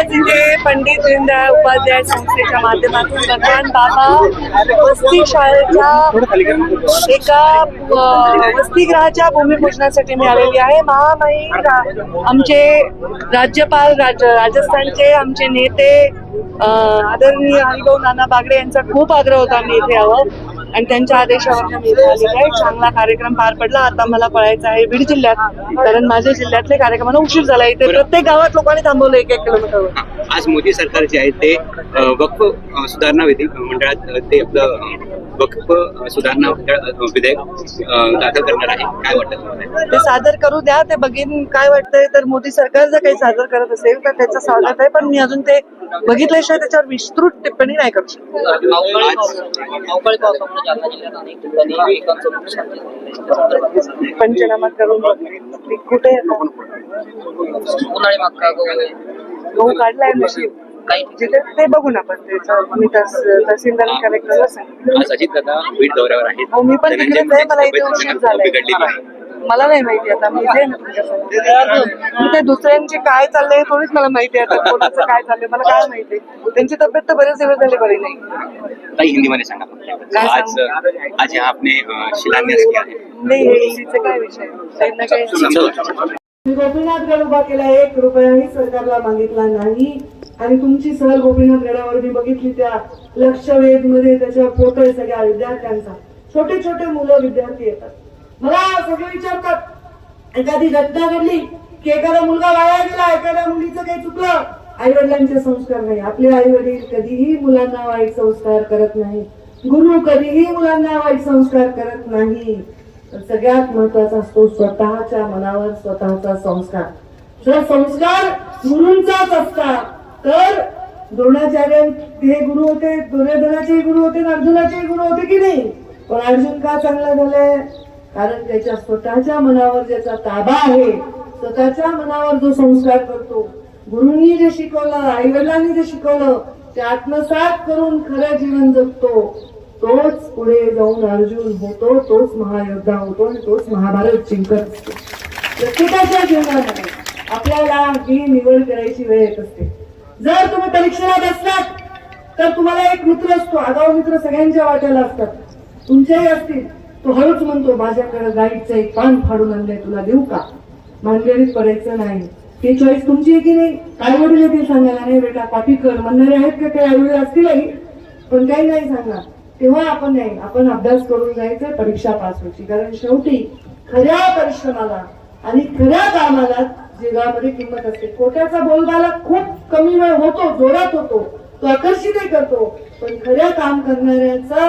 तिथे पंडित दीनदयाळ उपाध्याय संस्थेच्या माध्यमातून भगवान बाबा वस्ती शाळेच्या एका अ, वसतिगृहाच्या भूमिपूजनासाठी मी आलेली आहे. महामाई आमचे राज्यपाल राज राजस्थानचे आमचे नेते आदरणीय हरिभाऊ नाना बागडे यांचा खूप आग्रह होता मी इथे यावं. आणि त्यांच्या आदेशावर मी आहे. चांगला कार्यक्रम पार पडला. आता मला पळायचं आहे बीड जिल्ह्यात. कारण माझ्या जिल्ह्यातले कार्यक्रमाला उशीर झाला. इथे प्रत्येक गावात लोकांनी थांबवलं एक एक किलोमीटरवर आज मोदी सरकार जे आहे ते वक्फ सुधारणा विधी मंडळात ते आपलं वक्फ सुधारणा विधेयक दाखल करणार आहे. काय वाटतं तुम्हाला? ते सादर करू द्या. ते बघीन काय वाटतंय. तर मोदी सरकार जर काही सादर करत असेल तर त्याचं स्वागत आहे. पण मी अजून ते बघितल्याशिवाय त्याच्यावर विस्तृत टिप्पणी नाही करू शकत. अवकाळी पाऊस अवकाळी पावसामुळे जालना जिल्ह्यात अनेक ठिकाणी पिकांचं नुकसान झालं. पंचनामा करून बघ. कुठे? उन्हाळी मक्का गहू काढलाय नशीब ते बघून आपण त्याचं मी तहस- तहसीलदार कलेक्टरला सांगितलं अजित दादा बीड दौऱ्यावर आहेत हो मी पण आहे मला इथे उशीर झालाय मला नाही माहिती आता मी इथे ना तुमच्यासमोर. इथे दुसऱ्यांचे काय चाललंय थोडीच मला माहिती आहे आता कोणाचं काय चाललंय मला काय माहिती त्यांची तब्येत तर बरेच दिवस झाले बरी नाही. काही हिंदीमध्ये सांगा आज आज यहाँ आपने शिलान्यास किया है? नाही हिंदीचे काय विषय? काही ना काही समजा मी गोपीनाथ गड उभा केला एक रुपयाही सरकारला मागितला नाही. आणि तुमची सहल गोपीनाथ गडावर मी बघितली त्या लक्षवेधमध्ये त्याच्यावर फोटो आहे सगळ्या विद्यार्थ्यांचा. छोटे छोटे मुलं विद्यार्थी येतात. मला सगळे विचारतात. एखादी घटना घडली की एखादा मुलगा वाया गेला एखाद्या मुलीचं काही चुकलं आई वडिलांचे संस्कार नाही. आपले आई वडील कधीही मुलांना वाईट संस्कार करत नाही. गुरु कधीही मुलांना वाईट संस्कार करत नाही. सगळ्यात महत्त्वाचा असतो स्वतःच्या मनावर स्वतःचा संस्कार. जर संस्कार गुरूंचाच असतात तर द्रोणाचार्य हे गुरु होते दुर्योधनाचे गुरु होते अर्जुनाचे गुरु होते की नाही? पण अर्जुन का चांगला झालाय? कारण त्याच्या स्वतःच्या मनावर ज्याचा ताबा आहे स्वतःच्या मनावर जो संस्कार करतो गुरुंनी जे शिकवलं आई वडिलांनी जे शिकवलं ते आत्मसात करून खरं जीवन जगतो. तोच पुढे जाऊन अर्जुन होतो तोच महायोद्धा होतो आणि तोच महाभारत जिंकत असतो. प्रत्येकाच्या जीवनामध्ये आपल्याला ही निवड करायची वेळ येत असते. जर तुम्ही परीक्षेला बसलात तर तुम्हाला एक मित्र असतो आगाऊ मित्र सगळ्यांच्या वाट्याला असतात. तुमच्याही असतील. तो हळूच म्हणतो माझ्याकडे गाईडचं एक पान फाडून आणलंय तुला देऊ का? भानगडीत पडायचं नाही. ती चॉईस तुमची आहे की नाही? काय वडील येतील सांगायला नाही बेटा कॉपी कर म्हणणारे आहेत का काही आई? असतीलही पण काही नाही सांगणार. तेव्हा आपण नाही आपण अभ्यास करून जायचं परीक्षा पास व्हायची. कारण शेवटी खऱ्या परिश्रमाला आणि खऱ्या कामाला जगामध्ये किंमत असते. खोट्याचा बोलबाला खूप कमी वेळ होतो जोरात होतो. तो आकर्षितही करतो. पण खऱ्या काम करणाऱ्याचा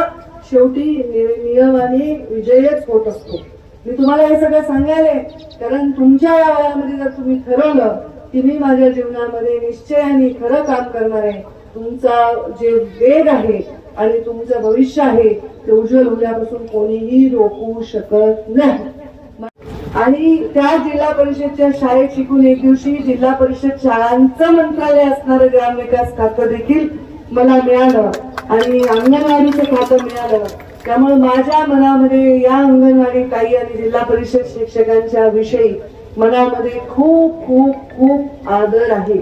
शेवटी नियमाने विजयच होत असतो. मी तुम्हाला हे सगळं सांगायले कारण तुमच्या या वयामध्ये जर तुम्ही ठरवलं की मी माझ्या जीवनामध्ये निश्चयाने खरं काम करणार आहे तुमचा जे वेग आहे आणि तुमचं भविष्य आहे ते उज्ज्वल होण्यापासून कोणीही रोखू शकत नाही. आणि त्या जिल्हा परिषदच्या शाळेत शिकून एक दिवशी जिल्हा परिषद शाळांचं मंत्रालय असणारं ग्रामविकास खातं देखील मला मिळालं. आणि अंगणवाडीचं खातं मिळालं. त्यामुळे माझ्या मनामध्ये या अंगणवाडी ताई आणि जिल्हा परिषद शिक्षकांच्या विषयी मनामध्ये खूप खूप खूप आदर आहे.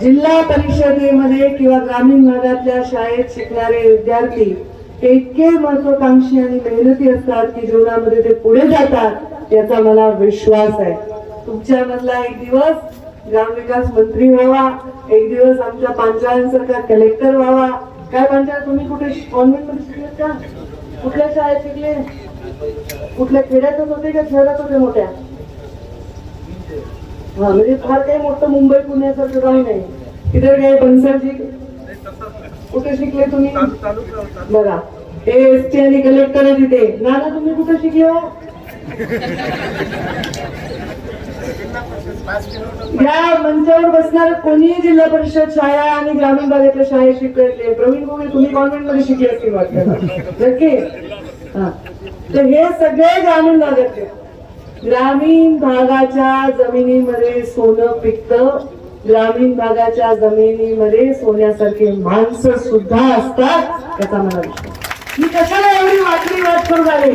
जिल्हा परिषदेमध्ये किंवा ग्रामीण भागातल्या शाळेत शिकणारे विद्यार्थी इतके महत्वाकांक्षी आणि मेहनती असतात की जीवनामध्ये ते पुढे जातात याचा मला विश्वास आहे. तुमच्यामधला एक दिवस ग्रामविकास मंत्री व्हावा एक दिवस आमच्या पांचाळ्यांसारखा कलेक्टर व्हावा काय म्हणता? तुम्ही कुठे कॉन्व्हेंटमध्ये शिकलेत का? कुठल्या शाळेत शिकले? कुठल्या खेड्यातच होते का शहरात होते मोठ्या? हा म्हणजे फार काही मोठं मुंबई पुण्यासारखं काही नाही. इतर काही बनसरजी कुठे शिकले तुम्ही? बघा हे एस टी आणि कलेक्टर आहे तिथे. नाना तुम्ही कुठे शिकले हो? या मंचावर बसणार कोणीही जिल्हा परिषद शाळा आणि ग्रामीण भागातल्या शाळेत शिकले प्रवीण गोविंद तुम्ही कॉन्व्हेंटमध्ये शिकले असतील वाटत. नक्की? तर हे सगळे ग्रामीण भागातले. ग्रामीण भागाच्या जमिनीमध्ये सोनं पिकतं. ग्रामीण भागाच्या जमिनीमध्ये सोन्यासारखे माणसं सुद्धा असतात त्याचा मला विश्वास मी कशाला एवढी वाटली वाट करून आले?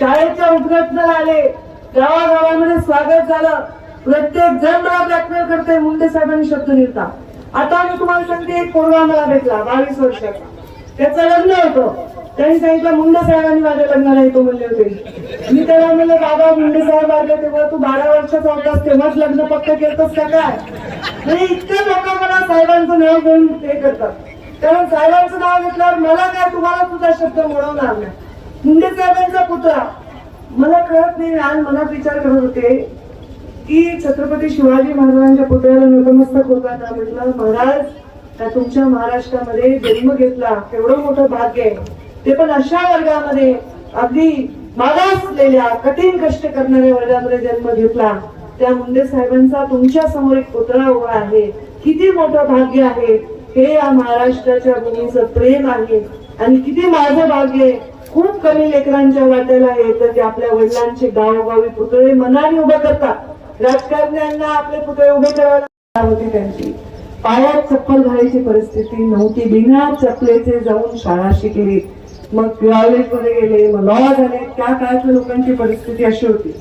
शाळेच्या उद्घाटनाला आले. गावागावामध्ये स्वागत झालं. प्रत्येक जण मला ब्लॅकमेल करते मुंडे साहेबांनी शब्द लिहिता. आता मी तुम्हाला सांगते एक पोरगा मला भेटला बावीस वर्षाचा त्याचं लग्न होतं. त्यांनी सांगितलं मुंडे साहेबांनी माझ्या लग्नाला येतो म्हणले होते. मी त्याला म्हणलं बाबा मुंडे साहेब आले तेव्हा तू बारा वर्षाचा होतास तेव्हाच लग्न पक्क केलतस का काय? म्हणजे इतके लोक मला साहेबांचं नाव घेऊन हे करतात. कारण साहेबांचं नाव घेतल्यावर मला काय तुम्हाला तुझा शब्द मोडवणार नाही. मुंडे साहेबांचा पुतळा. मला कळत नाही आज मनात विचार करत होते की छत्रपती शिवाजी महाराजांच्या पुतळ्याला नतमस्तक होता का म्हटलं? महाराज तुमच्या महाराष्ट्रामध्ये जन्म घेतला? एवढं मोठं भाग्य आहे. ते पण अशा वर्गामध्ये अगदी मागासलेल्या कठीण कष्ट करणाऱ्या वर्गामध्ये जन्म घेतला. त्या मुंडे साहेबांचा तुमच्यासमोर एक पुतळा उभा आहे. किती मोठं भाग्य आहे. हे या महाराष्ट्राच्या भूमीचं प्रेम आहे. आणि किती माझं भाग्य खूप कमी लेकरांच्या वाट्याला येतं की आपल्या वडिलांचे गावोगावी पुतळे मनाने उभे करतात. राजकारण्यांना आपले पुतळे उभे करायला होती त्यांची. पायात चप्पल घालायची परिस्थिती नव्हती. बिना चपलेचे जाऊन शाळा शिकली. मग कॉलेजमध्ये गेले. मग लॉ झाले. त्या काळातल्या लोकांची परिस्थिती अशी होती.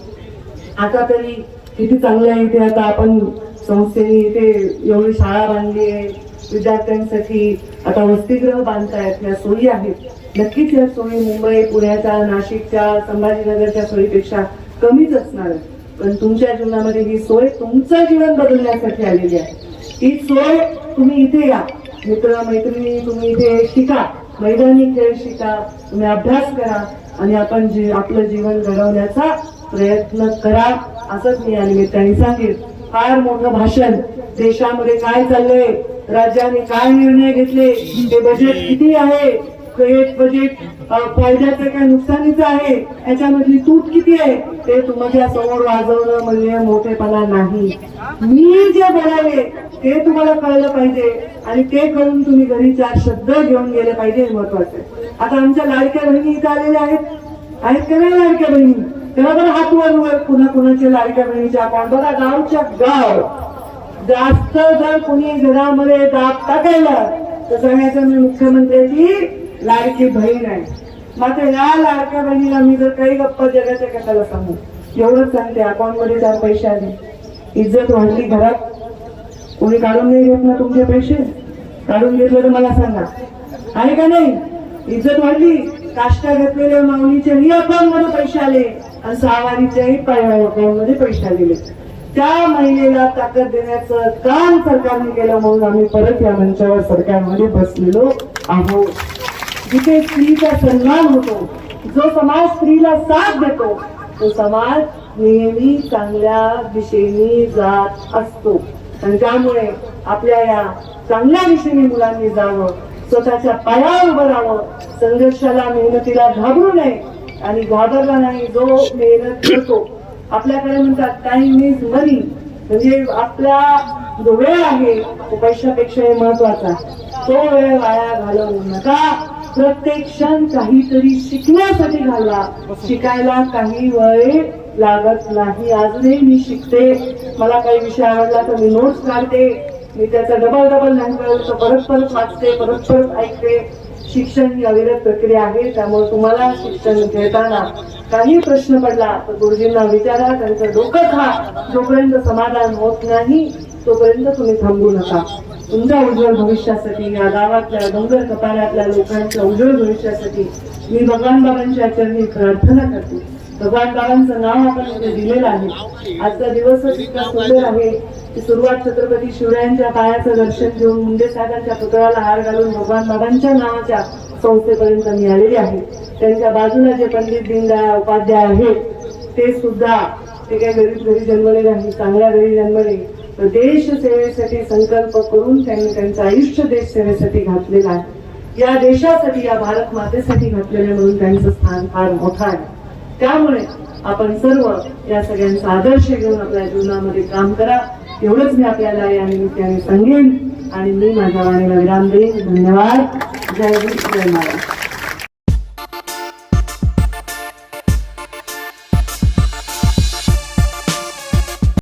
आता तरी किती चांगलं आहे इथे. आता आपण संस्थेने इथे एवढी शाळा बांधली आहे. विद्यार्थ्यांसाठी आता वसतिगृह बांधतायत. या सोयी आहेत. नक्कीच या सोयी मुंबई पुण्याच्या नाशिकच्या संभाजीनगरच्या सोयीपेक्षा कमीच असणार आहेत. पण तुमच्या जीवनामध्ये ही सोय तुमचं जीवन बदलण्यासाठी आलेली आहे. ही सोय तुम्ही इथे या. मित्र मैत्रिणी तुम्ही इथे शिका. मैदानी खेळ शिका. तुम्ही अभ्यास करा आणि आपण जी आपलं जीवन घडवण्याचा प्रयत्न करा असंच मी या निमित्ताने सांगेन. फार मोठं भाषण. देशामध्ये काय चाललंय? राज्याने काय निर्णय घेतले? ते बजेट किती आहे? हे म्हणजे, बजेट फायद्याचं काय नुकसानीचं आहे याच्यामधली तूट किती आहे ते तुमच्यासमोर वाजवणं म्हणजे मोठेपणा नाही. मी जे बोलावे ते तुम्हाला कळलं पाहिजे आणि ते कळून तुम्ही घरी चार शब्द घेऊन गेले पाहिजे हे महत्वाचं आहे. आता आमच्या लाडक्या बहिणी इथं आलेल्या आहेत. आहेत का नाही लाडक्या बहिणी? तेव्हा बरं हात वर पुन्हा कुणाच्या लाडक्या बहिणीच्या अकाउंट बघा गावच्या गाव. जास्त जर कुणी घरामध्ये दाब टाकायला तर सांगायचं मी मुख्यमंत्र्याची लाडकी बहीण आहे. मात्र या लाडक्या बहिणीला मी जर काही गप्पा जगाच्या कशाला सांगू एवढंच सांगते अकाउंटमध्ये चार पैसे आले. इज्जत वाढली घरात. कोणी काढून नाही घेत ना तुमचे पैसे? काढून घेतलं तर मला सांगा. आहे का नाही? इज्जत वाढली काष्टा घेतलेल्या माऊलीच्याही अकाउंटमध्ये पैसे आले आणि सहावारीच्याही अकाउंटमध्ये पैसे आलेले. त्या महिलेला ताकद देण्याचं काम सरकारने केलं म्हणून आम्ही परत या मंचावर सरकारमध्ये बसलेलो आहोत. जिथे स्त्रीचा सन्मान होतो जो समाज स्त्रीला साथ देतो तो समाज नेहमी चांगल्या दिशेने जात असतो. आणि त्यामुळे आपल्या या चांगल्या दिशेने मुलांनी जावं स्वतःच्या पायावर उभं राहावं संघर्षाला मेहनतीला घाबरू नये आणि घाबरला नाही जो मेहनत करतो. आपल्याकडे म्हणतात टाइम इज मनी म्हणजे आपला जो वेळ आहे तो पैशापेक्षा महत्त्वाचा तो वेळ वाया घालवू नका. प्रत्येक क्षण काहीतरी शिकण्यासाठी घालवा. शिकायला काही वय लागत नाही. अजूनही मी शिकते. मला काही विषय आवडला तर मी नोट्स काढते. मी त्याचा डबल डबल नाही तर परत परत वाचते परत परत ऐकते. शिक्षण ही अविरत प्रक्रिया आहे त्यामुळे तुम्हाला शिक्षण घेताना काही प्रश्न पडला तर गुरुजींना विचारा. त्यांचं डोकं खा. जोपर्यंत समाधान होत नाही तोपर्यंत तुम्ही थांबू नका. तुमच्या उज्ज्वल भविष्यासाठी या गावातल्या डोंगर कपाऱ्यातल्या लोकांच्या उज्ज्वल भविष्यासाठी मी भगवान बाबांच्या चरणी प्रार्थना करते. भगवान बाबांचं नाव आपण इथे दिलेलं आहे. आजचा दिवसच इतका सुंदर आहे की सुरुवात छत्रपती शिवरायांच्या पायाचं दर्शन घेऊन मुंडे साहेबांच्या पुतळ्याला हार घालून भगवान बाबांच्या नावाच्या संस्थेपर्यंत मी आलेली आहे. त्यांच्या बाजूला जे पंडित दीनदयाळ उपाध्याय आहेत ते सुद्धा ते काही गरीब घरी जन्मले नाही चांगल्या घरी जन्मले. देश सेवेसाठी संकल्प करून त्यांनी त्यांचं आयुष्य देश सेवेसाठी घातलेलं आहे. या देशासाठी या भारत मातेसाठी घातलेलं म्हणून त्यांचं स्थान फार मोठं आहे. त्यामुळे आपण सर्व या सगळ्यांचा आदर्श घेऊन आपल्या जीवनामध्ये काम करा. एवढंच मी आपल्याला या निमित्ताने सांगेन. आणि मी माझ्या वाणीला विराम देईन. धन्यवाद. जय हिंद जय महाराज